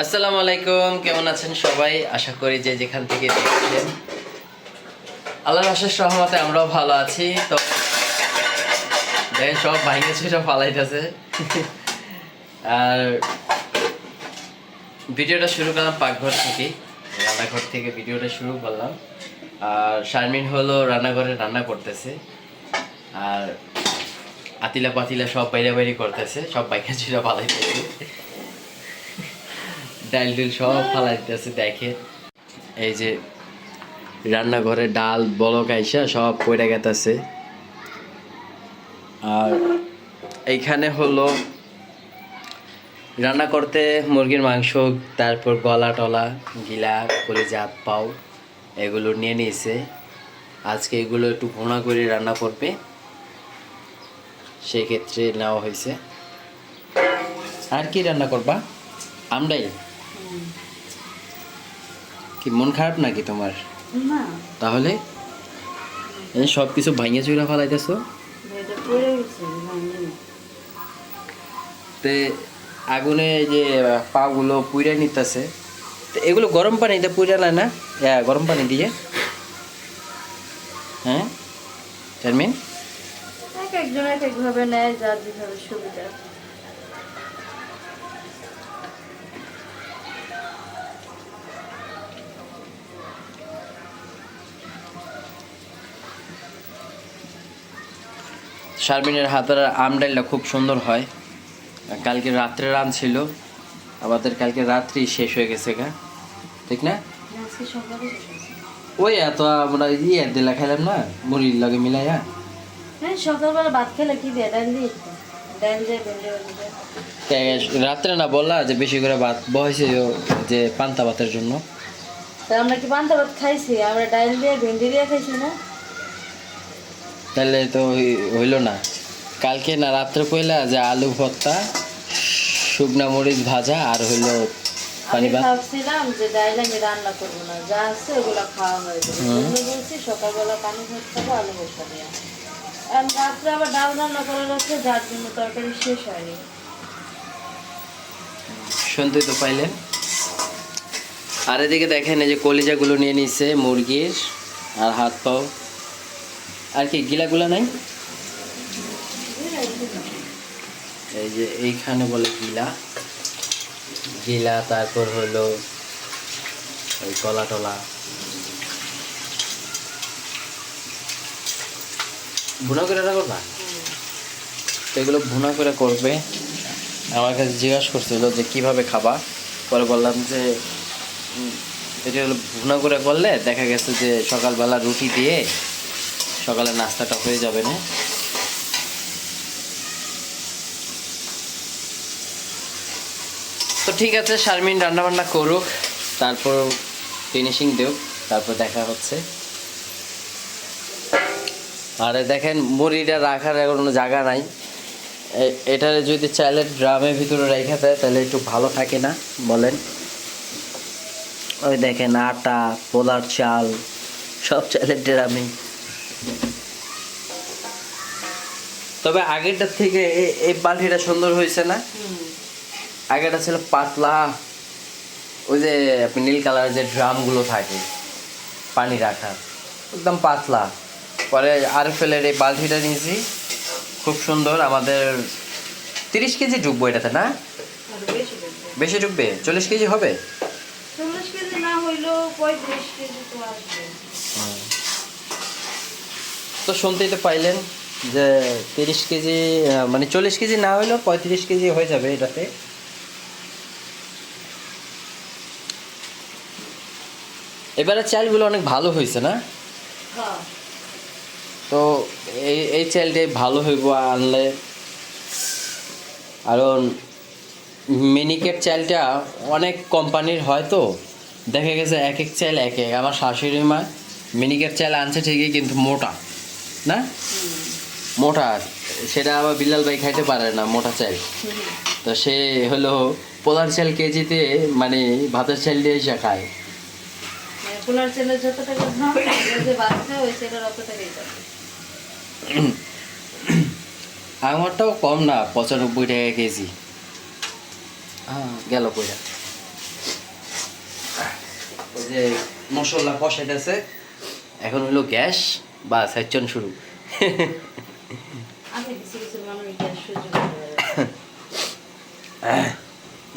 আসসালামু আলাইকুম, কেমন আছেন সবাই? আশা করি যে যেখান থেকে দেখছেন। আল্লাহর আশেষ রহমতে আমরাও ভালো আছি। তো সব ভাঙে ছিল ফালাইতেছে। আর ভিডিওটা শুরু করলাম পাকঘর থেকে। রান্নাঘর থেকে ভিডিওটা শুরু করলাম। আর শারমিন হলো রান্নাঘরে রান্না করতেছে। আর আতিলা পাতিলা সব বাইরে বাইরে করতেছে। সব বাইকে ছিল ফালাইতেছে। ডাল ডুল সব ফালাই দিতেছে দেখে। এই যে রান্নাঘরে ডাল, বলক আইসা সব পড়ে গেতেছে। আর এইখানে হলো রান্না করতে মুরগির মাংস, তারপর গলা টলা, গিলা কলিজা পাও, এগুলো নিয়ে নিয়েছে। আজকে এগুলো একটু ভোনা করে রান্না করবে। সেক্ষেত্রে নেওয়া হয়েছে। আর কি রান্না করবা? আমরাই কি মন খারাপ নাকি তোমার? না। তাহলে? সব কিছু ভাঙিয়ে চুরা ফেলাইতেছো? এটা পড়ে গেছে ভাঙিনি তে আগুনে যে পাগুলো পুইরা নিতেছে। তো এগুলো গরম পানি দিয়ে পানিতে পুইরালে না? হ্যাঁ গরম পানি দিয়ে? হ্যাঁ? চারমিন এক একজন এক একভাবে নেয় যার যেভাবে সুবিধা। শারমিনের হাতের আম ডালটা খুব সুন্দর হয়। কালকে রাত্রে রান ছিল। আমাদের কালকে রাত্রি শেষ হয়ে গেছে গা। ঠিক না? ওই এত আমরা ইয়ে দিলা খাইলাম না মুড়ির লগে মিলাইয়া। হ্যাঁ সকালবেলা ভাত খেলে কি দিয়ে? ডাল দিয়ে? রাত্রে না বললা যে বেশি করে ভাত বহাইছে যে পান্তা ভাতের জন্য। আমরা কি পান্তা ভাত খাইছি? আমরা ডাল দিয়ে ভেন্ডি দিয়ে খাইছি না? তাহলে তো হই- হইল না। কালকে না রাত্রে কইলা যে আলু ভর্তা শুকনা মরিচ ভাজা আর হইল পানি ভাত। ভাবছিলাম যে আমি রান্না করব না যা আছে ওগুলো খাওয়া হয়ে যাবে। বলছি সকালবেলা পানি ভাত খাব আলু ভর্তা দিয়ে। আর রাত্রে আবার ডাল রান্না করা যাচ্ছে যার জন্য তরকারি শেষ হয়নি। শুনতে তো পাইলেন। আর এদিকে দেখেন এই যে কলিজাগুলো নিয়ে নিছে মুরগির আর হাত পাও আর কি, গিলাগুলা নাই? এই যে এইখানে বলে গিলা। গিলা, তারপর হলো ওই কলা টলা। ভুনা করে রাখো না? এগুলো ভুনা করে করবে। আমার কাছে জিজ্ঞাসা করছিল যে কীভাবে খাবা? পরে বললাম যে এটা হলো ভুনা করে করলে দেখা গেছে যে সকালবেলা রুটি দিয়ে সকালে নাস্তাটা হয়ে যাবে না। তো ঠিক আছে, শারমিন রান্না বান্না করুক, তারপর ফিনিশিং দেও তারপর দেখা হচ্ছে। আরে দেখেন, মুড়িটা রাখার কোনো জায়গা নাই। এ- এটারে যদি চাইলে ড্রামের ভিতরে রেখে দেয়, তাহলে একটু ভালো থাকে না, বলেন। ওই দেখেন, আটা, পোলার চাল, সব চালের ড্রামে তবে আগেরটার থেকে এই বালতিটা সুন্দর হয়েছে না? আগেটা ছিল পাতলা। ওই যে নীল কালারের যে ড্রামগুলো থাকে পানি রাখার একদম পাতলা। পরে আর ফেলের এই বালতিটা নিয়েছি খুব সুন্দর। আমাদের তিরিশ কেজি ডুববো এটাতে না? বেশি ডুববে। চল্লিশ কেজি হবে? তো শুনতেই তো পাইলেন। যে তিরিশ কেজি মানে চল্লিশ কেজি না হইলেও পঁয়ত্রিশ কেজি হয়ে যাবে এটাতে। এবারে চালগুলো অনেক ভালো হয়েছে না? হ্যাঁ। তো এই এই চালটাই ভালো হইব আনলে। কারণ মিনিকেট চালটা অনেক কোম্পানির হয় তো। দেখা গেছে এক এক চাল এক এক। আমার শাশুড়ি মা মিনিকেট চাল আনছে ঠিকই কিন্তু মোটা না? মোটা সেটা আবার বিল্লাল ভাই খাইতে পারে না মোটা চাল। তো সে হলো পোলার চাল কেজিতে মানে ভাতের চাল দিয়ে এসে খায়। পোলার চালের যত টাকা ওই যে বাচ্চা ওই চালের অত টাকাই আমারটাও কম না পঁচানব্বই টাকা কেজি। হ্যাঁ গেল কইরা। এই যে মশলা কষাইতেছে এখন হলো গ্যাস বা সেকশন শুরু আছে কিছু কিছু মানুষ গ্যাস সহ্য করতে পারে না।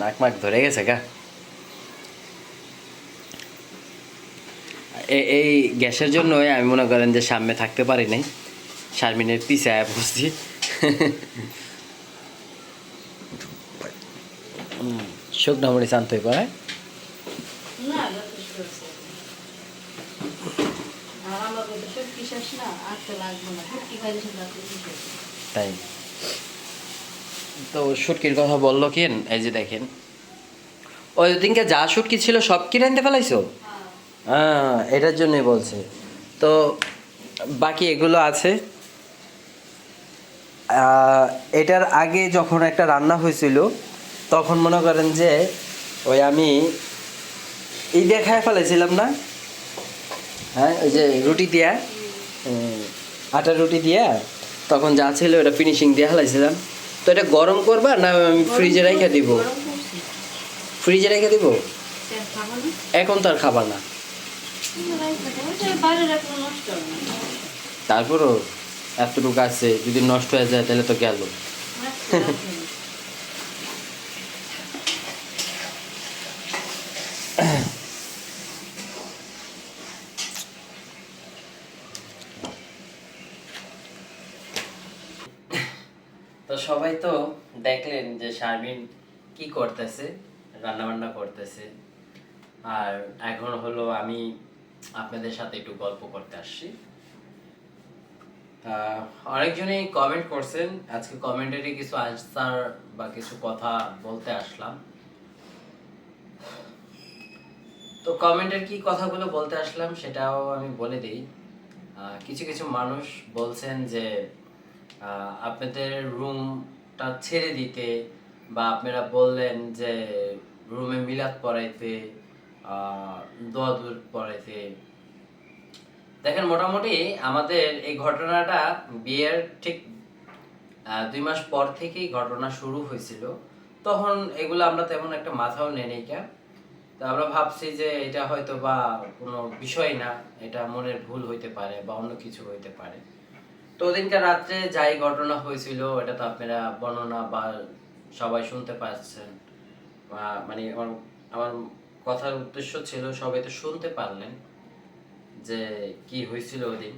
নাক মাক ধরে গেছে গা। এই গ্যাসের জন্যই আমি মনে করেন যে সামনে থাকতে পারি নাই। শারমিনের পিছে আয়া পড়ছি। শুকনো মরিচ আনতে পারে তাই। তো শুটকির কথা বলল কেন? এই যে দেখেন। ওই দিনকে যা শুটকি ছিল সব কিনে আনতে ফেলাইছো? হ্যাঁ এটার জন্যই বলছে। তো বাকি এগুলো আছে। এটার আগে যখন একটা রান্না হয়েছিল তখন মনে করেন যে ওই আমি এই দিয়ে খায় ফেলেছিলাম না? হ্যাঁ ওই যে রুটি দিয়া আটা রুটি দিয়া তখন যা ছিল ওটা ফিনিশিং দিয়ে হালাইছিলাম তো এটা গরম করবা না আমি ফ্রিজে রেখে দিব? ফ্রিজে রেখে দিব? খাব? এখন তো আর হবে। না। তারপরও এতটুকু আছে যদি নষ্ট হয়ে যায় তাহলে তো গেল। তো সবাই তো দেখলেন যে শারমিন কি করতেছে রান্না বান্না করতেছে। আর এখন হলো আমি আপনাদের সাথে একটু গল্প করতে আসছি। অনেকজনই কমেন্ট করছেন, আজকে কমেন্টারি কিছু আনসার বা কিছু কথা বলতে আসলাম। তো কমেন্টের কি কথাগুলো বলতে আসলাম সেটাও আমি বলে দিই। কিছু কিছু মানুষ বলছেন যে আপনাদের রুমটা ছেড়ে দিতে বা আপনারা বললেন যে রুমে মিলাদ পড়াইতে আহ, দোয়া দূর পড়াইতে। দেখেন মোটামুটি আমাদের এই ঘটনাটা বিয়ের ঠিক দুই মাস পর থেকেই ঘটনা শুরু হয়েছিল। তখন এগুলো আমরা তেমন একটা মাথাও নাই কেন? তো আমরা ভাবছি যে এটা হয়তো বা কোনো বিষয় না এটা মনের ভুল হইতে পারে বা অন্য কিছু হইতে পারে। তো ওদিনকার রাত্রে যাই ঘটনা হয়েছিল, এটা তো আপনারা বর্ণনা বা সবাই শুনতে পাচ্ছেন। মানে আমার আমার কথার উদ্দেশ্য ছিল সবাই তো শুনতে পারলেন যে কি হয়েছিল ওদিন।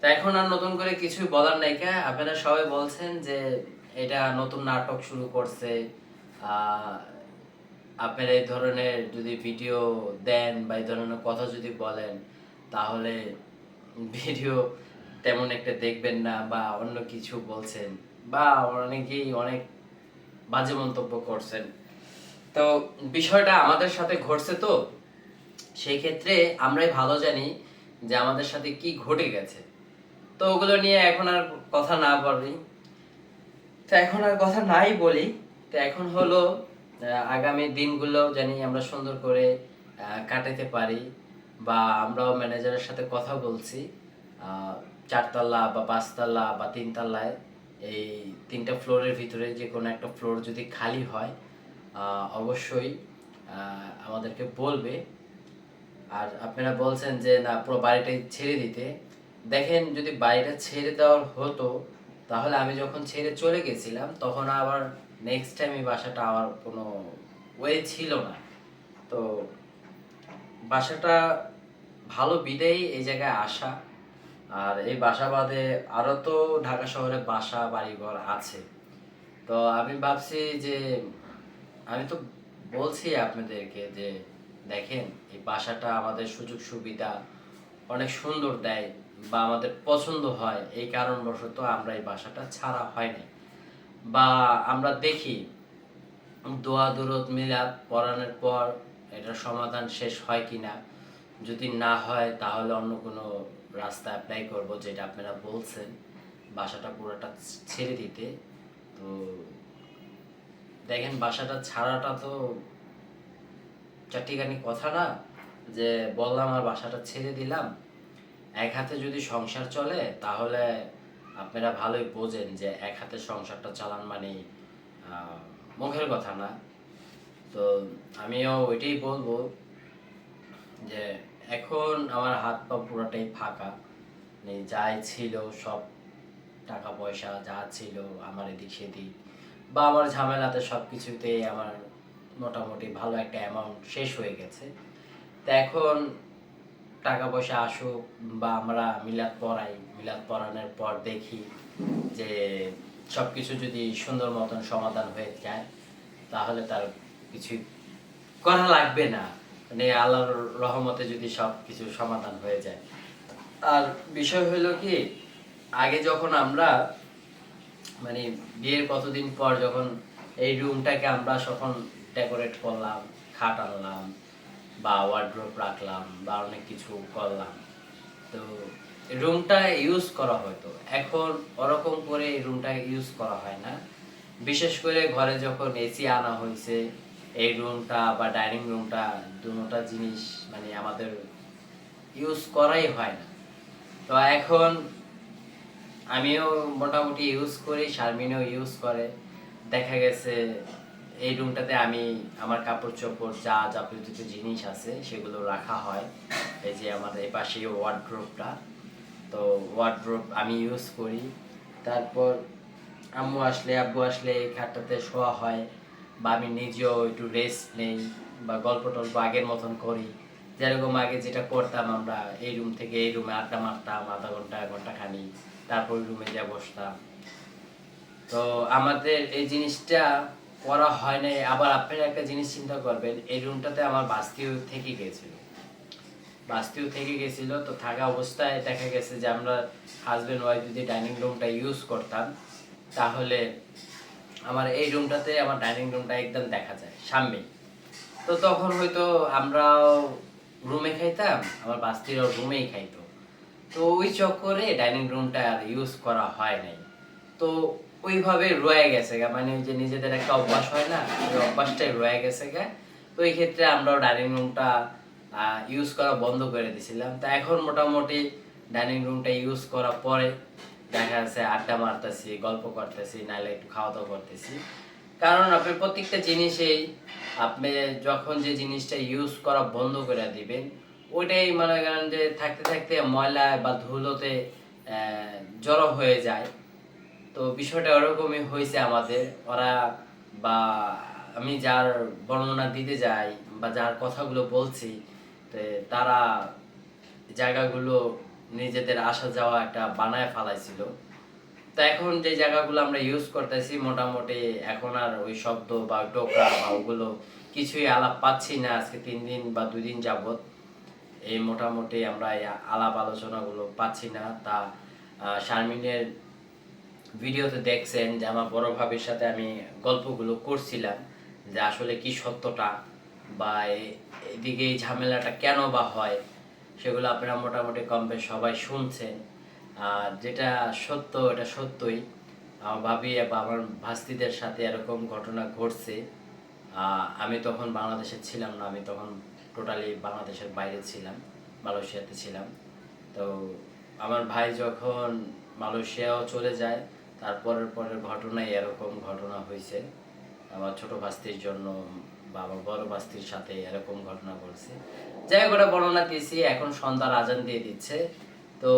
তা এখন আর নতুন করে কিছুই বলার নাই কে? আপনারা সবাই বলছেন যে এটা নতুন নাটক শুরু করছে। আপনারা এই ধরনের যদি ভিডিও দেন বা এই ধরনের কথা যদি বলেন, তাহলে ভিডিও তেমন একটা দেখবেন না বা অন্য কিছু বলছেন বা অনেকেই অনেক বাজে মন্তব্য করছেন। তো বিষয়টা আমাদের সাথে ঘটছে তো, সেই ক্ষেত্রে আমরাই ভালো জানি যে আমাদের সাথে কি ঘটে গেছে। তো ওগুলো নিয়ে এখন আর কথা না বলি। তো এখন আর কথা নাই বলি। তো এখন হলো আগামী দিনগুলো জানি আমরা সুন্দর করে কাটাতে পারি। বা আমরাও ম্যানেজারের সাথে কথা বলছি চারতলা বা পাঁচতলা বা তিনতলায়, এই তিনটা ফ্লোরের ভিতরে যে কোনো একটা ফ্লোর যদি খালি হয় অবশ্যই আমাদেরকে বলবে। আর আপনারা বলছেন যে, না, পুরো বাড়িটাই ছেড়ে দিতে। দেখেন, যদি বাড়িটা ছেড়ে দেওয়ার হতো, তাহলে আমি যখন ছেড়ে চলে গেছিলাম, তখন আবার নেক্সট টাইম এই বাসাটা আমার কোনো ওয়ে ছিল না। তো বাসাটা ভালো বিদেই এই জায়গায় আসা। আর এই বাসা বাদে আরও তো ঢাকা শহরে বাসা, বাড়িঘর আছে। তো আমি ভাবছি যে, আমি তো বলছি আপনাদেরকে যে, দেখেন, এই বাসাটা আমাদের সুযোগ সুবিধা অনেক সুন্দর দেয় বা আমাদের পছন্দ হয়। এই কারণবশত আমরা এই বাসাটা ছাড়া হয় না বা আমরা দেখি দোয়া দুরত মিলাদ পড়ানোর পর এটার সমাধান শেষ হয় কিনা? যদি না হয়, তাহলে অন্য কোনো রাস্তা অ্যাপ্লাই করব যেটা আপনারা বলছেন। বাসাটা পুরোটা ছেড়ে দিতে। তো দেখেন, বাসাটা ছাড়াটা তো চারটিখানি কথা না, যে বললাম আর বাসাটা ছেড়ে দিলাম। এক হাতে যদি সংসার চলে, তাহলে আপনারা ভালোই বোঝেন যে এক হাতে সংসারটা চালান মানে মুখের কথা না। তো আমিও ওইটাই বলব যে এখন আমার হাত পা পুরোটাই ফাঁকা। মানে যাই ছিল সব টাকা পয়সা যা ছিল আমার এদিক সেদিক বা আমার ঝামেলাতে সব কিছুতেই আমার মোটামুটি ভালো একটা অ্যামাউন্ট শেষ হয়ে গেছে। তো এখন টাকা পয়সা আসুক বা আমরা মিলাদ পড়াই, মিলাদ পড়ানোর পর দেখি যে সব কিছু যদি সুন্দর মতন সমাধান হয়ে যায়, তাহলে তার কিছু করা লাগবে না। মানে আল্লাহর রহমতে যদি সব কিছু সমাধান হয়ে যায়। আর বিষয় হলো কি, আগে যখন আমরা মানে বিয়ের কতদিন পর যখন এই রুমটাকে আমরা যখন ডেকোরেট করলাম, খাট আনলাম, বা ওয়ার্ড্রোপ রাখলাম, বা অনেক কিছু করলাম, তো রুমটা ইউজ করা হয়তো এখন ওরকম করে রুমটা ইউজ করা হয় না। বিশেষ করে ঘরে যখন এসি আনা হয়েছে এই রুমটা বা ডাইনিং রুমটা দুটা জিনিস মানে আমাদের ইউজ করাই হয় না। তো এখন আমিও মোটামুটি ইউজ করি, শারমিনও ইউজ করে। দেখা গেছে এই রুমটাতে আমি আমার কাপড় চোপড় যা যাবতীয় জিনিস আছে সেগুলো রাখা হয়। এই যে আমার এই পাশে ওয়ার্ড্রোপটা তো ওয়ার্ড্রোপ আমি ইউজ করি। তারপর আম্মু আসলে, আব্বু আসলে এই খাটটাতে শোয়া হয়। বা আমি নিজেও একটু রেস্ট নেই বা গল্প টল্প আগের মতন করি। যেরকম আগে যেটা করতাম আমরা, এই রুম থেকে এই রুমে আড্ডা মারতাম, আধা ঘণ্টা ঘণ্টা খানি, তারপর রুমে যা বসতাম। তো আমাদের এই জিনিসটা করা হয় নাই। আবার আপনারা একটা জিনিস চিন্তা করবেন, এই রুমটাতে আমার বাস্তিও থেকে গেছিল। বাস্তিও থেকে গেছিল, তো থাকা অবস্থায় দেখা গেছে যে আমরা হাজবেন্ড ওয়াইফ যদি ডাইনিং রুমটা ইউজ করতাম, তাহলে আমার এই রুমটাতে আমার ডাইনিং রুমটা একদম দেখা যায়, সামনে। তো তখন হয়তো আমরাও রুমে খাইতাম, আমার বাস্তিরাও রুমেই খাইতো। তো ওই চক্করে ডাইনিং রুমটা আর ইউজ করা হয় নাই। তো ওইভাবে রয়ে গেছে গা মানে যে নিজেদের একটা অভ্যাস হয় না, ওই অভ্যাসটাই রয়ে গেছে গা। তো এই ক্ষেত্রে আমরাও ডাইনিং রুমটা ইউজ করা বন্ধ করে দিছিলাম। তা এখন মোটামুটি ডাইনিং রুমটা ইউজ করার পরে দেখা যাচ্ছে আড্ডা মারতেছি, গল্প করতেছি নাহলে একটু খাওয়া দাওয়া করতেছি। কারণ আপনি প্রত্যেকটা জিনিসেই আপনি যখন যে জিনিসটা ইউজ করা বন্ধ করে দিবেন, ওইটাই মনে করেন যে থাকতে থাকতে ময়লা বা ধুলোতে জড়ো হয়ে যায়। তো বিষয়টা ওরকমই হয়েছে আমাদের। ওরা বা আমি যার বর্ণনা দিতে যাই বা যার কথাগুলো বলছি তারা জায়গাগুলো নিজেদের আসা যাওয়া একটা বানায় ফালাইছিল। তো এখন যে জায়গাগুলো আমরা ইউজ করতেছি, মোটামুটি এখন আর ওই শব্দ বা টোকরা বা ওগুলো কিছুই আলাপ পাচ্ছি না আজকে তিন দিন বা দুই দিন যাবত এই মোটামুটি আমরা আলাপ আলোচনাগুলো পাচ্ছি না। তা শারমিনের ভিডিওতে দেখছেন যে আমার বড় ভাবির সাথে আমি গল্পগুলো করছিলাম যে আসলে কি সত্যটা বা এদিকে এই ঝামেলাটা কেন বা হয়। সেগুলো আপনারা মোটামুটি কম বেশ সবাই শুনছেন। আর যেটা সত্য, এটা সত্যই। আমার ভাবি আমার ভাস্তিদের সাথে এরকম ঘটনা ঘটছে। আমি তখন বাংলাদেশে ছিলাম না, আমি তখন টোটালি বাংলাদেশের বাইরে ছিলাম, মালয়েশিয়াতে ছিলাম। তো আমার ভাই যখন মালয়েশিয়াও চলে যায়, তারপরের পরের ঘটনায় এরকম ঘটনা হয়েছে। আমার ছোট ভাস্তির জন্য বা আমার বড় ভাস্তির সাথে এরকম ঘটনা ঘটছে। যাই ওটা বর্ণনা দিয়েছি এখন সন্ধ্যার আজান দিয়ে দিচ্ছে। তো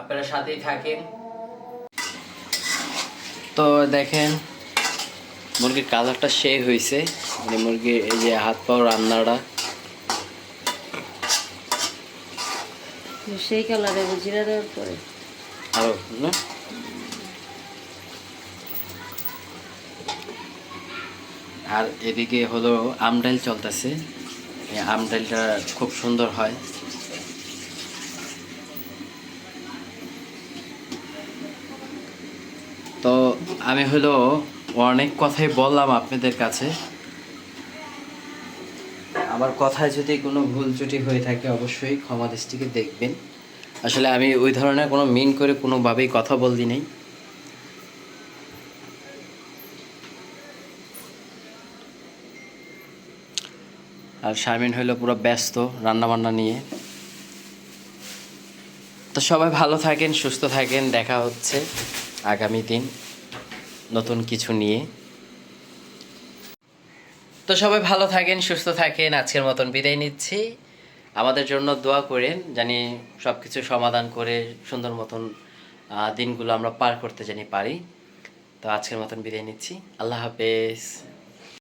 আপনারা সাথেই থাকেন। তো দেখেন মুরগির কালারটা সেই হয়েছে মানে মুরগির এই যে হাত পাও রান্নাটা। সেই কালারে জিরা দেওয়ার পরে আরও না? আর এদিকে হলো আমডাইল চলতেছে। আমডাইলটা খুব সুন্দর হয়। তো আমি হলো অনেক কথাই বললাম আপনাদের কাছে। আমার কথায় যদি কোনো ভুল ত্রুটি হয়ে থাকে অবশ্যই ক্ষমা দৃষ্টিকে দেখবেন। আসলে আমি ওই ধরনের কোনো মিন করে কোনোভাবেই কথা বলদি নেই। আর শারমিন হইল পুরো ব্যস্ত রান্নাবান্না নিয়ে। তো সবাই ভালো থাকেন, সুস্থ থাকেন, দেখা হচ্ছে আগামী দিন নতুন কিছু নিয়ে। তো সবাই ভালো থাকেন, সুস্থ থাকেন, আজকের মতন বিদায় নিচ্ছি। আমাদের জন্য দোয়া করেন জানি সব কিছু সমাধান করে সুন্দর মতন দিনগুলো আমরা পার করতে জানি পারি। তো আজকের মতন বিদায় নিচ্ছি। আল্লাহ হাফেজ।